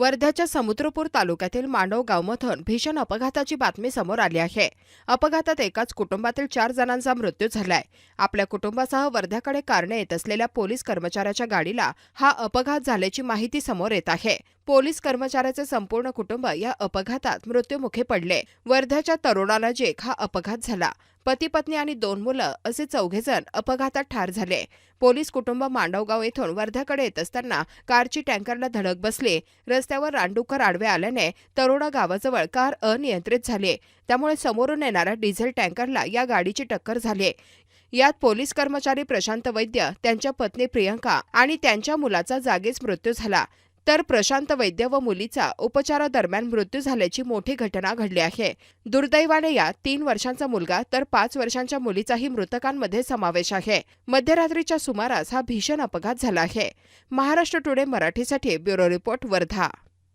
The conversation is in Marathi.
वर्ध्याच्या समुद्रपूर तालुक्यातील मांडव गावमधून भीषण अपघाताची बातमी समोर आली आहे. अपघातात एकाच कुटुंबातील चार जणांचा मृत्यू झालाय. आपल्या कुटुंबासह वर्ध्याकडे कारणे येत असलेल्या पोलीस कर्मचाऱ्याच्या गाडीला हा अपघात झाल्याची माहिती समोर येत आहे. पोलीस कर्मचाऱ्याचे संपूर्ण कुटुंब या अपघातात मृत्युमुखी पडले. वर्ध्याच्या तरुणानजीक हा अपघात झाला. पती पत्नी आणि दोन मुलं असे चौघेजण अपघातात ठार झाले. पोलीस कुटुंब मांडवगाव येथून वर्ध्याकडे येत असताना कारची टँकरला धडक बसली. रस्त्यावर रानडुकर आडवे आल्याने तरोडा गावाजवळ कार अनियंत्रित झाली. त्यामुळे समोरून येणाऱ्या डिझेल टँकरला या गाडीची टक्कर झाली. यात पोलीस कर्मचारी प्रशांत वैद्य त्यांच्या पत्नी प्रियंका आणि त्यांच्या मुलाचा जागीच मृत्यू झाला. तर प्रशांत वैद्य व मुलीचा उपचारादरम्यान मृत्यू झाल्याची मोठी घटना घडली आहे. दुर्दैवाने या तीन वर्षांचा मुलगा तर पाच वर्षांच्या मुलीचाही मृतकांमध्ये समावेश आहे. मध्यरात्रीच्या सुमारास हा भीषण अपघात झाला आहे. महाराष्ट्र टुडे मराठीसाठी ब्युरो रिपोर्ट वर्धा.